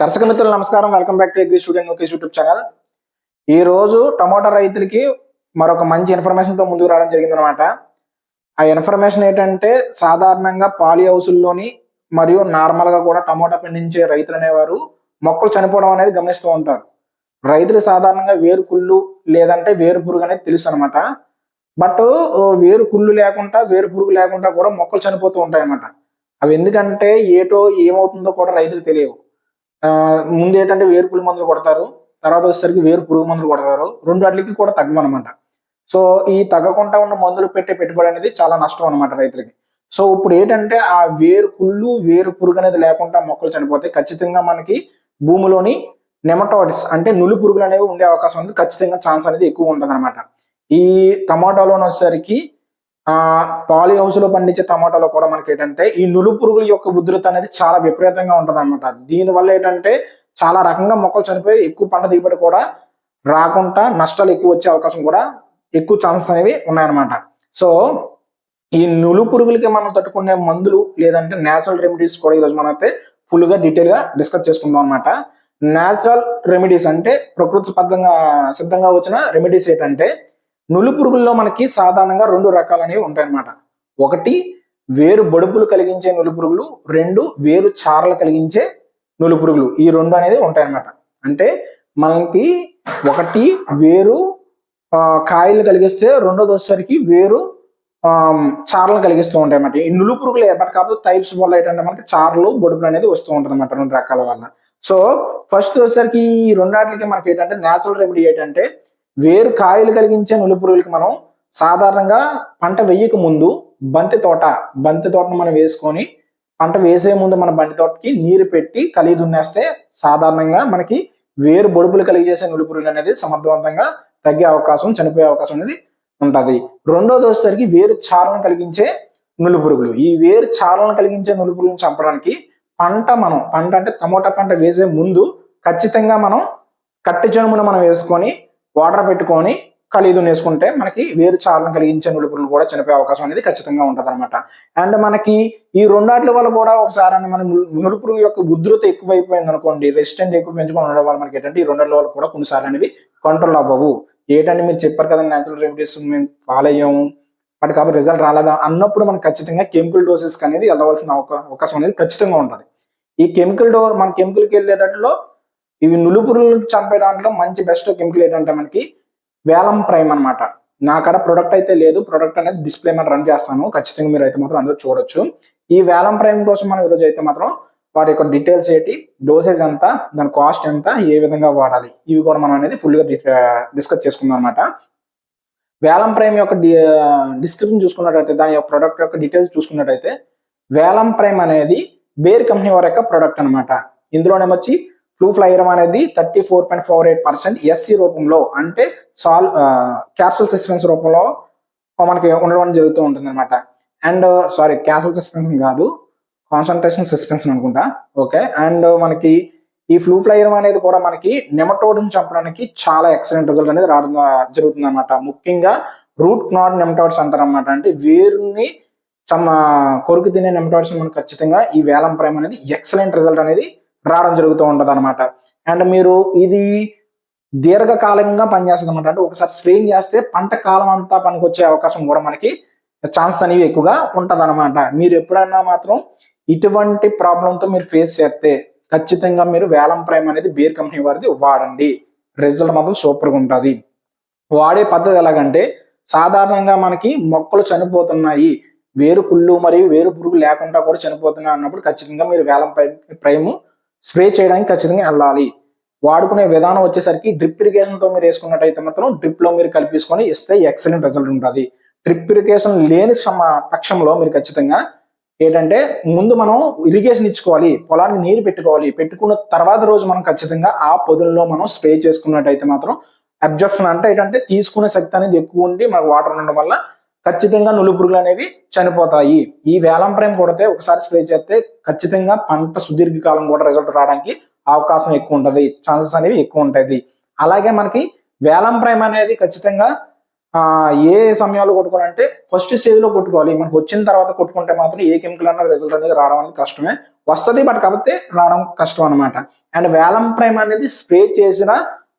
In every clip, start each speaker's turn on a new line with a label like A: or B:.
A: దర్శక మిత్రులు నమస్కారం. Welcome back to agri student Lokesh YouTube channel ఈ రోజు టమాటా రైతులకి మరొక మంచి ఇన్ఫర్మేషన్తో ముందుకు రావడం జరిగింది అనమాట ఆ ఇన్ఫర్మేషన్ ఏంటంటే సాధారణంగా పాలి హౌసుల్లోని మరియు నార్మల్గా కూడా టమాటా పండించే రైతులు అనేవారు మొక్కలు చనిపోవడం అనేది గమనిస్తూ ఉంటారు. రైతులు సాధారణంగా వేరు కుళ్ళు లేదంటే వేరు పురుగు అనేది తెలుసు అనమాట బట్ వేరు కుళ్ళు లేకుండా వేరు పురుగు లేకుండా కూడా మొక్కలు చనిపోతూ ఉంటాయి అన్నమాట అవి ఎందుకంటే ఏటో ఏమవుతుందో కూడా రైతులు తెలియవు. ముందు ఏంటంటే వేరు పురుగు మందులు కొడతారు. తర్వాత వచ్చేసరికి వేరు పురుగు మందులు కొడతారు. రెండు వాటికి కూడా తగ్గవన్నమాట. సో ఈ తగ్గకుండా ఉన్న మందులు పెట్టే పెట్టుబడి అనేది చాలా నష్టం అనమాట రైతులకి. సో ఇప్పుడు ఏంటంటే ఆ వేరు కుళ్ళు వేరు పురుగు అనేది లేకుండా మొక్కలు చనిపోతాయి. ఖచ్చితంగా మనకి భూమిలోని నెమటోడ్స్ అంటే నులి పురుగులు అనేవి ఉండే అవకాశం ఉంది. ఖచ్చితంగా ఛాన్స్ అనేది ఎక్కువ ఉంటుంది అనమాట ఈ టమాటాలోని వచ్చేసరికి ఆ పాలి హౌస్లో పండించే టమాటాలో కూడా మనకి ఏంటంటే ఈ నులు పురుగుల యొక్క ఉధృత అనేది చాలా విపరీతంగా ఉంటది అనమాట దీని వల్ల ఏంటంటే చాలా రకంగా మొక్కలు చనిపోయి ఎక్కువ పంట దిగుబడి కూడా రాకుండా నష్టాలు ఎక్కువ వచ్చే అవకాశం కూడా ఎక్కువ ఛాన్సెస్ అనేవి ఉన్నాయన్నమాట. సో ఈ నులు పురుగులకి మనం తట్టుకునే మందులు లేదంటే నేచురల్ రెమెడీస్ కూడా ఈరోజు మనం అయితే ఫుల్గా డీటెయిల్గా డిస్కస్ చేసుకుందాం అనమాట నేచురల్ రెమెడీస్ అంటే ప్రకృతి పద్ధంగా సిద్ధంగా వచ్చిన రెమెడీస్ ఏంటంటే నులు పురుగుల్లో మనకి సాధారణంగా రెండు రకాలనేవి ఉంటాయన్నమాట. ఒకటి వేరు బొడుపులు కలిగించే నులు పురుగులు. రెండు వేరు చారలు కలిగించే నులు పురుగులు. ఈ రెండు అనేది ఉంటాయన్నమాట. అంటే మనకి ఒకటి వేరు కాయలు కలిగిస్తే రెండోది వచ్చేసరికి వేరు చారలు కలిగిస్తూ ఉంటాయి అన్నమాట ఈ నులు పురుగులు ఎప్పటికప్పుడు టైప్స్ వల్ల ఏంటంటే మనకి చారలు బొడుపులు అనేది వస్తూ ఉంటుంది అన్నమాట రెండు రకాల వల్ల. సో ఫస్ట్ వచ్చేసరికి ఈ రెండాటికి మనకి ఏంటంటే నేచురల్ రెమెడీ ఏంటంటే వేరు కాయలు కలిగించే నులు పురుగులకి మనం సాధారణంగా పంట వెయ్యక ముందు బంతి తోట బంతి తోటను మనం వేసుకొని పంట వేసే ముందు మన బంతి తోటకి నీరు పెట్టి కలిగి దున్నేస్తే సాధారణంగా మనకి వేరు బొడుపులు కలిగజేసే నులు పురుగులు అనేది సమర్థవంతంగా తగ్గే అవకాశం చనిపోయే అవకాశం అనేది ఉంటది. రెండోది వచ్చేసరికి వేరు చారలను కలిగించే నులు పురుగులు. ఈ వేరు చారలను కలిగించే నులు పురుగులను చంపడానికి పంట మనం పంట అంటే టమోటా పంట వేసే ముందు ఖచ్చితంగా మనం కట్టి చెనుమును మనం వేసుకొని వాటర్ పెట్టుకొని ఖలీదు వేసుకుంటే మనకి వేరు చారలను కలిగించే నులుపులు కూడా చనిపోయే అవకాశం అనేది ఖచ్చితంగా ఉంటుంది అనమాట అండ్ మనకి ఈ రెండాట్ల వల్ల కూడా ఒకసారి మన నులుపురు యొక్క ఉధృత ఎక్కువైపోయింది అనుకోండి రెసిస్టెంట్ ఎక్కువ పెంచుకొని ఉండడం వల్ల మనకి ఏంటంటే ఈ రెండాట్ల వల్ల కూడా కొన్నిసార్లు అనేవి కంట్రోల్ అవ్వవు. ఏంటంటే మీరు చెప్పారు కదా న్యాచురల్ రెమెడీస్ మేము ఫాలో అయ్యాము బట్ కాబట్టి రిజల్ట్ రాలేదా అన్నప్పుడు మనం ఖచ్చితంగా కెమికల్ డోసెస్ అనేది వెళ్ళవలసిన అవకా- అవకాశం అనేది ఖచ్చితంగా ఉంటుంది. ఈ కెమికల్ డో మన కెమికల్కి వెళ్ళేటట్లో ఇవి నులుపురులను చంపే దాంట్లో మంచి బెస్ట్ కెమికల్ ఏంటంటే మనకి వేలం ప్రైమ్ అనమాట నా కాడ ప్రొడక్ట్ అయితే లేదు ప్రొడక్ట్ అనేది డిస్ప్లే మీద రన్ చేస్తాను. ఖచ్చితంగా మీరు అయితే మాత్రం అందులో చూడొచ్చు. ఈ వేలం ప్రైమ్ కోసం మనం ఈరోజు అయితే మాత్రం వాటి యొక్క డీటెయిల్స్ ఏంటి డోసేజ్ ఎంత దాని కాస్ట్ ఎంత ఏ విధంగా వాడాలి ఇవి కూడా మనం అనేది ఫుల్గా డిస్కస్ చేసుకుందాం అనమాట వేలం ప్రైమ్ యొక్క డిస్క్రిప్షన్ చూసుకున్నట్టయితే దాని యొక్క ప్రొడక్ట్ యొక్క డీటెయిల్స్ చూసుకున్నట్టయితే వేలం ప్రైమ్ అనేది బేర్ కంపెనీ వారి యొక్క ప్రొడక్ట్ అనమాట ఇందులోనేమొచ్చి ఫ్లూ ఫ్లైరమ్ అనేది thirty four point four eight percent SC రూపంలో అంటే సాల్ క్యాప్సూల్ సస్పెన్స్ రూపంలో మనకి ఉండడం జరుగుతూ ఉంటుంది అనమాట అండ్ సారీ క్యాప్సూల్ సస్పెన్షన్ కాదు కాన్సన్ట్రేషన్ సస్పెన్షన్ అనుకుంటా. ఓకే అండ్ uh, మనకి ఈ ఫ్లూ ఫ్లైరమ్ అనేది కూడా మనకి నెమటోడ్ని చంపడానికి చాలా ఎక్సలెంట్ రిజల్ట్ అనేది రావడం జరుగుతుంది అనమాట ముఖ్యంగా రూట్ నాట్ నెమటోడ్స్ అంటారనమాట అంటే వేరుని తమ కొరుకు తినే నెమటోడ్స్ మనం ఖచ్చితంగా ఈ వేలం ప్రైమ్ అనేది ఎక్సలెంట్ రిజల్ట్ అనేది రావడం జరుగుతూ ఉంటుంది అనమాట అండ్ మీరు ఇది దీర్ఘకాలంగా పనిచేస్తుంది అనమాట అంటే ఒకసారి స్ప్రేయింగ్ చేస్తే పంట కాలం అంతా పనికొచ్చే అవకాశం కూడా మనకి ఛాన్స్ అనేవి ఎక్కువగా ఉంటుంది అనమాట మీరు ఎప్పుడన్నా మాత్రం ఇటువంటి ప్రాబ్లంతో మీరు ఫేస్ చేస్తే ఖచ్చితంగా మీరు వేలం ప్రైమ్ అనేది బీర్ కంపెనీ వారిది వాడండి. రిజల్ట్ మాత్రం సూపర్గా ఉంటుంది. వాడే పద్ధతి ఎలాగంటే సాధారణంగా మనకి మొక్కలు చనిపోతున్నాయి. వేరు కుళ్ళు మరియు వేరు పురుగు లేకుండా కూడా చనిపోతున్నాయి అన్నప్పుడు ఖచ్చితంగా మీరు వేలం ప్రైమ్ స్ప్రే చేయడానికి ఖచ్చితంగా వెళ్ళాలి. వాడుకునే విధానం వచ్చేసరికి డ్రిప్ ఇరిగేషన్తో మీరు వేసుకున్నట్టయితే మాత్రం డ్రిప్లో మీరు కలిపేసుకొని ఇస్తే ఎక్సలెంట్ రిజల్ట్ ఉంటుంది. డ్రిప్ ఇరిగేషన్ లేని సమ- పక్షంలో మీరు ఖచ్చితంగా ఏంటంటే ముందు మనం ఇరిగేషన్ ఇచ్చుకోవాలి పొలానికి నీరు పెట్టుకోవాలి. పెట్టుకున్న తర్వాత రోజు మనం ఖచ్చితంగా ఆ పొదుల్లో మనం స్ప్రే చేసుకున్నట్టయితే మాత్రం అబ్జర్ప్షన్ అంటే ఏంటంటే తీసుకునే శక్తి అనేది ఎక్కువ ఉండి మనకు వాటర్ ఉండడం వల్ల ఖచ్చితంగా నులు పురుగులు అనేవి చనిపోతాయి. ఈ వేలం ప్రేమ్ కొడితే ఒకసారి స్ప్రే చేస్తే ఖచ్చితంగా పంట సుదీర్ఘకాలం కూడా రిజల్ట్ రావడానికి అవకాశం ఎక్కువ ఉంటుంది. ఛాన్సెస్ అనేవి ఎక్కువ ఉంటుంది అలాగే మనకి వేలం ప్రైమ్ అనేది ఖచ్చితంగా ఆ ఏ సమయంలో కొట్టుకోవాలంటే ఫస్ట్ స్టేజ్లో కొట్టుకోవాలి. మనకు వచ్చిన తర్వాత కొట్టుకుంటే మాత్రం ఏ కెమికల్ అన్న రిజల్ట్ అనేది రావడం అనేది కష్టమే. వస్తుంది బట్ కాకపోతే రావడం కష్టం అనమాట అండ్ వేలం ప్రైమ్ అనేది స్ప్రే చేసిన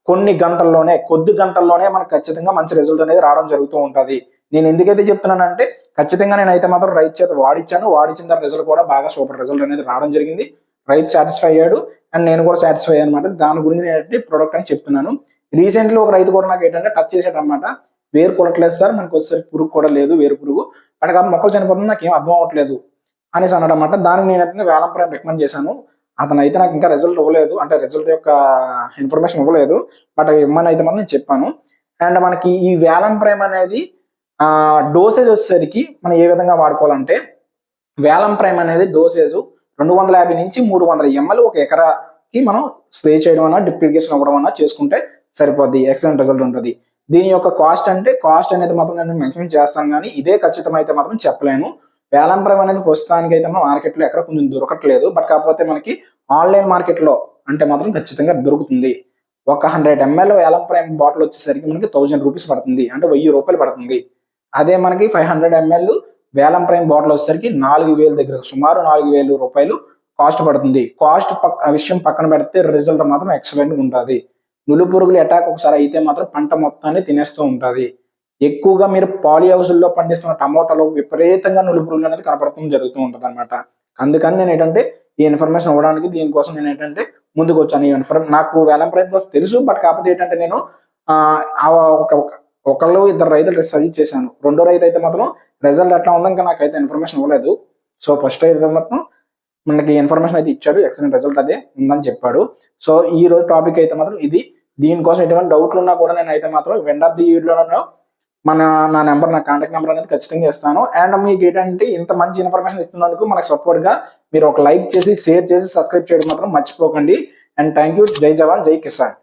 A: కొన్ని గంటల్లోనే కొద్ది గంటల్లోనే మనకు ఖచ్చితంగా మంచి రిజల్ట్ అనేది రావడం జరుగుతూ ఉంటుంది. నేను ఎందుకైతే చెప్తున్నానంటే ఖచ్చితంగా నేనైతే మాత్రం రైతు చేత వాడిచ్చాను. వాడిచ్చిన తర్వాత రిజల్ట్ కూడా బాగా సూపర్ రిజల్ట్ అనేది రావడం జరిగింది. రైతు సాటిస్ఫై అయ్యాడు. అండ్ నేను కూడా సాటిస్ఫై అయ్యాను అనమాట దాని గురించి నేను ప్రొడక్ట్ అని చెప్తున్నాను. రీసెంట్లీ ఒక రైతు కూడా నాకు ఏంటంటే టచ్ చేశాడు అనమాట వేరు కొడట్లేదు సార్. మనకు ఒకసారి పురుగు కూడా లేదు వేరు పురుగు. అంటే కాదు మొక్కలు చనిపోతుంది నాకు ఏం అర్థం అవ్వట్లేదు అనేసి అన్నాడు అనమాట దానికి నేను అయితే వేలం ప్రైమ్ రికమెండ్ చేశాను. అతను అయితే నాకు ఇంకా రిజల్ట్ ఇవ్వలేదు. అంటే రిజల్ట్ యొక్క ఇన్ఫర్మేషన్ ఇవ్వలేదు. బట్ ఇమ్మని అయితే మనం నేను చెప్పాను. అండ్ మనకి ఈ వేలం ప్రైమ్ అనేది డోసేజ్ వచ్చేసరికి మనం ఏ విధంగా వాడుకోవాలంటే వేలం ప్రైమ్ అనేది డోసేజ్ రెండు వందల యాభై నుంచి మూడు వందల ఎంఎల్ ఒక ఎకరాకి మనం స్ప్రే చేయడం అన్నా డిప్లికేషన్ అవ్వడం అన్నా చేసుకుంటే సరిపోద్ది ఎక్సలెంట్ రిజల్ట్ ఉంటుంది. దీని యొక్క కాస్ట్ అంటే కాస్ట్ అనేది మాత్రం నేను మెన్షన్ చేస్తాను కానీ ఇదే ఖచ్చితం అయితే మాత్రం చెప్పలేను. వేలం ప్రైమ్ అనేది ప్రస్తుతానికి అయితే మనం మార్కెట్లో ఎక్కడ కొంచెం దొరకట్లేదు. బట్ కాకపోతే మనకి ఆన్లైన్ మార్కెట్లో అంటే మాత్రం ఖచ్చితంగా దొరుకుతుంది. ఒక hundred ML Velum Prime bottle వచ్చేసరికి మనకి థౌజండ్ రూపీస్ పడుతుంది. అంటే వెయ్యి రూపాయలు పడుతుంది. అదే మనకి five hundred ML Velum Prime bottle వచ్చేసరికి నాలుగు వేల దగ్గర సుమారు నాలుగు వేలు రూపాయలు కాస్ట్ పడుతుంది. కాస్ట్ పక్క ఆ విషయం పక్కన పెడితే రిజల్ట్ మాత్రం ఎక్సలెంట్ ఉంటుంది. నులు పురుగులు అటాక్ ఒకసారి అయితే మాత్రం పంట మొత్తాన్ని తినేస్తూ ఉంటుంది. ఎక్కువగా మీరు పాలి హౌస్లో పండిస్తున్న టమోటాలో విపరీతంగా నులు పురుగులు అనేది కనపడటం జరుగుతూ ఉంటుంది అనమాట అందుకని నేను ఏంటంటే ఈ ఇన్ఫర్మేషన్ ఇవ్వడానికి దీనికోసం నేను ఏంటంటే ముందుకు వచ్చాను. ఈ ఇన్ఫర్మేషన్ నాకు వేలం ప్రైమ్ తెలుసు బట్ కాకపోతే ఏంటంటే నేను ఆ, ఒక- ఒకళ్ళు ఇద్దరు రైతులు సజెస్ట్ చేశాను. రెండో రైతు అయితే మాత్రం రిజల్ట్ ఎట్లా ఉందో ఇంకా నాకైతే ఇన్ఫర్మేషన్ ఇవ్వలేదు. సో ఫస్ట్ అయితే మాత్రం మనకి ఇన్ఫర్మేషన్ అయితే ఇచ్చాడు ఎక్సలెంట్ రిజల్ట్ అదే ఉందని చెప్పాడు. సో ఈ రోజు టాపిక్ అయితే మాత్రం ఇది. దీనికోసం ఎటువంటి డౌట్లు ఉన్నా కూడా నేను అయితే మాత్రం వెండ్ ఆఫ్ ది వీడియోలో మన నా నెంబర్ నా కాంటాక్ట్ నెంబర్ అనేది ఖచ్చితంగా ఇస్తాను. అండ్ మీకు ఏంటంటే ఇంత మంచి ఇన్ఫర్మేషన్ ఇస్తున్నందుకు మనకు సపోర్ట్గా మీరు ఒక లైక్ చేసి షేర్ చేసి సబ్స్క్రైబ్ చేయడం మాత్రం మర్చిపోకండి. అండ్ థ్యాంక్ యూ జై జవాన్ జై కిసాన్.